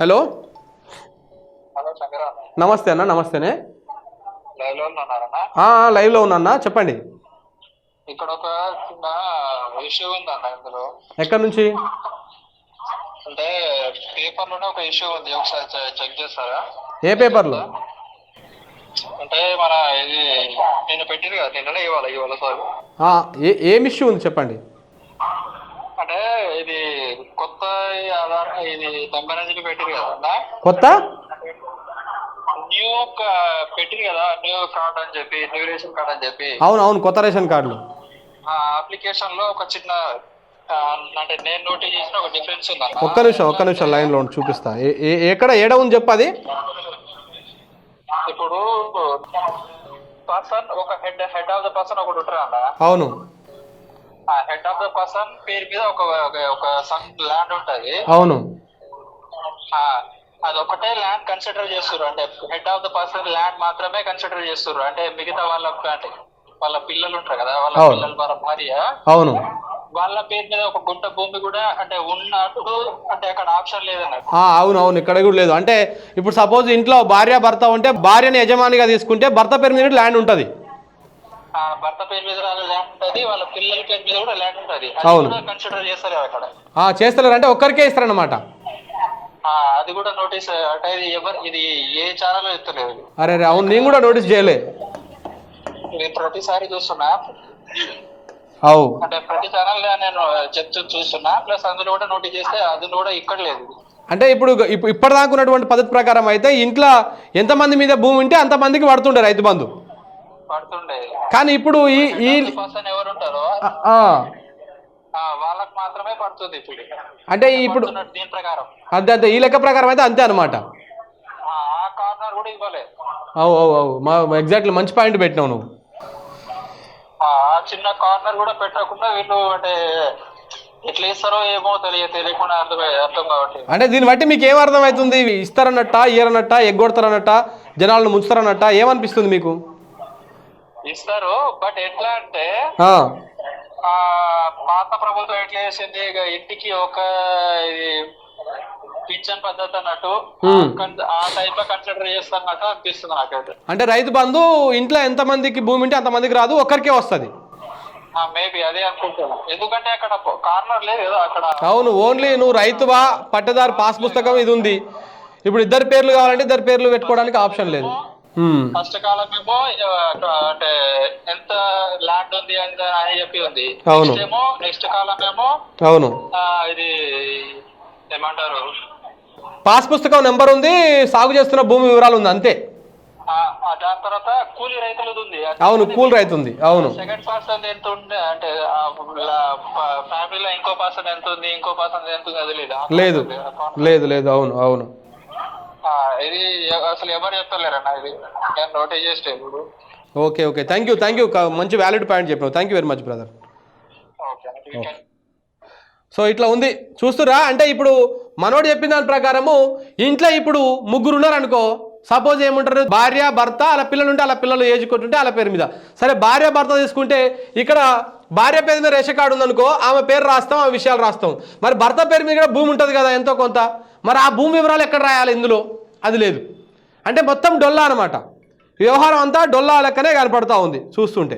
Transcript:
Hello? నమస్తే అన్న నమస్తేనే. లైవ్లో లైవ్లో ఉన్నా చెప్పండి. ఇక్కడ ఒక చిన్న ఇష్యూ ఉందన్న ఇందులో. ఎక్కడి నుంచి? అంటే పేపర్లోనే ఒక ఇష్యూ ఉంది ఒకసారి చెక్ చేస్తారా? ఏ పేపర్లో? అంటే మన ఇది నేను పెట్టింది కదా నిన్ననే ఇవ్వాలి ఇవాళ సార్? ఏం ఇష్యూ ఉంది చెప్పండి. అంటే ఇది కొత్త ఆధార్ ఇది నుంచి పెట్టింది కదా కొత్త? న్యూ పెట్టింది కదా న్యూ కార్డ్ అని చెప్పి న్యూ రేషన్ కార్డ్ అని చెప్పి. అవును అవును కొత్త రేషన్ కార్డులు. ఆ అప్లికేషన్లో ఒక చిన్న అంటే నేను నోటీస్ చేసిన ఒక డిఫరెన్స్ ఉందన్న. ఒక్క నిమిషం ఒక్క నిమిషం లైన్లో ఉండి చూపిస్తా. ఎక్కడ ఏడ ఉంది చెప్పు అది? ఇప్పుడు పర్సన్ ఒక head head of the person ఒకటి ఉంటారు అవును. హెడ్ ఆఫ్ ద పర్సన్ పేరు మీద ఒక ఒక- ఒక సమ్ ల్యాండ్ ఉంటది. అవును. అది ఒకటే ల్యాండ్ కన్సిడర్ చేస్తారు అంటే head of the person land మాత్రమే కన్సిడర్ చేస్తారు అంటే మిగతా వాళ్ళ అంటే వాళ్ళ పిల్లలు ఉంటారు కదా వాళ్ళ. పిల్లలు వాళ్ళ భార్య. అవును. వాళ్ళ పేరు మీద ఒక గుంట భూమి కూడా అంటే ఉన్నట్టు అంటే అక్కడ ఆప్షన్ లేదన్నట్టు. అవును అవును. ఇక్కడ కూడా లేదు. అంటే ఇప్పుడు సపోజ్ ఇంట్లో భార్య భర్త ఉంటే భార్యని యజమానిగా తీసుకుంటే భర్త పేరు మీద ల్యాండ్ ఉంటుంది. భర్త పేరు మీద ల్యాండ్ ఉంటది వాళ్ళ పిల్లల పేరు మీద కూడా ల్యాండ్ ఉంటది అవును. కన్సిడర్ చేస్తారు అక్కడ. ఆ, చేస్తలేరు అంటే ఒక్కరికే ఇస్తారనమాట ఆ, అది కూడా నోటీస్ అంటే ఇది ఎవరు ఇది ఏ ఛానల్ ఎత్తలేదు అరే అరే అవును నేను కూడా నోటీస్ చేయలే. నేను ప్రతిసారి చూస్తున్నా. అవు. అంటే ప్రతి ఛానల్ నేను చెప్తూ చూస్తున్నా ప్లస్ అందులో కూడా నోటీస్ చేస్తే అందులో కూడా ఇక్కడ లేదు. అంటే ఇప్పుడు ఇప్పుడు ఇప్పటిదాకా ఉన్నటువంటి పద్ధతి ప్రకారం అయితే ఇంట్లో ఎంతమంది మీద భూమి ఉంటే అంతమందికి పడుతుండే రైతు బంధు. కానీ ఇప్పుడు ఈ వాళ్ళకి మాత్రమే పడుతుంది ఇప్పుడు. అంటే ఇప్పుడు దీని ప్రకారం. అదే అదే ఈ లెక్క ప్రకారం అయితే అంతే అనమాట ఆ కార్నర్ కూడా ఇవ్వలేదు అవు అవు అవు. మా ఎగ్జాక్ట్లీ మంచి పాయింట్ పెట్టినావు నువ్వు. ఆ చిన్న కార్నర్ కూడా పెట్టకుండా వీళ్ళు అంటే ఎట్లా ఇస్తారో ఏమో తెలియ తెలియకుండా అర్థం అర్థం కాబట్టి అంటే దీన్ని బట్టి మీకు ఏం అర్థమవుతుంది? ఇస్తారన్నట్ట ఇయ్యరన్నట్ట ఎగ్గొడతారన్నట్ట జనాలను ముంచుతారన్నట్ట? ఏమనిపిస్తుంది మీకు? ఇస్తారు బట్ ఎట్లా అంటే పాత ప్రభుత్వం ఎట్లా చేసింది ఇక ఇంటికి ఒక పింఛన్ పద్ధతి అన్నట్టు ఆ టైప్లో కన్సిడర్ చేస్తున్నట్టు అనిపిస్తుంది నాకైతే. అంటే రైతు బంధు ఇంట్లో ఎంతమందికి భూమి ఉంటే అంతమందికి రాదు ఒక్కరికే వస్తుంది. మేబీ అదే ఎందుకంటే అక్కడ కార్నర్ లేదు కదా అక్కడ. అవును ఓన్లీ నువ్వు రైతువా పట్టదారు పాస్ పుస్తకం ఇది ఉంది. ఇప్పుడు ఇద్దరు పేర్లు కావాలంటే ఇద్దరు పేర్లు పెట్టుకోవడానికి ఆప్షన్ లేదు. ఫస్ట్ కాలం ఏమో అంటే ఎంత ల్యాండ్ ఉంది అని చెప్పి ఉంది. అవును. నెక్స్ట్ ఏమో నెక్స్ట్ కాలం ఏమో అవును. ఇది ఏమంటారు? పాస్ పుస్తకం నెంబర్ ఉంది సాగు చేస్తున్న భూమి వివరాలు ఉంది అంతే. దాని తర్వాత కూలీ రైతులది ఉంది. అవును కూల్ రైతు ఉంది అవును. సెకండ్ పర్సన్ ఎంత ఉండే అంటే ఫ్యామిలీలో ఇంకో పర్సన్ ఎంత ఉంది ఇంకో పర్సన్ ఎంత ఉంది అది లేదు. లేదు లేదు అవును అవును. ఇది అసలు ఎవరు చెప్తలేరన్న ఇది. నేను నోటీస్ చేస్తే ఇప్పుడు. Okay okay. Thank you thank you మంచి వ్యాలిడ్ పాయింట్ చెప్పినావు thank you very much brother so ఇట్లా ఉంది. చూస్తురా? అంటే ఇప్పుడు మనోడు చెప్పిన దాని ప్రకారము ఇంట్లో ఇప్పుడు ముగ్గురు ఉన్నారు అనుకో సపోజ్ ఏముంటారు? భార్య భర్త అలా పిల్లలు ఉంటే అలా పిల్లలు ఏజ్ కొట్టుంటే అలా పేరు మీద. సరే భార్య భర్త తీసుకుంటే ఇక్కడ భార్య పేరు మీద రేషన్ కార్డు ఉందనుకో ఆమె పేరు రాస్తాం ఆ విషయాలు రాస్తాం. మరి భర్త పేరు మీద కూడా భూమి ఉంటుంది కదా ఎంతో కొంత. మరి ఆ భూమి వివరాలు ఎక్కడ రాయాలి ఇందులో? అది లేదు. అంటే మొత్తం డొల్లా అనమాట వ్యవహారం అంతా డొల్లా లెక్కనే కనపడుతూ ఉంది చూస్తుంటే.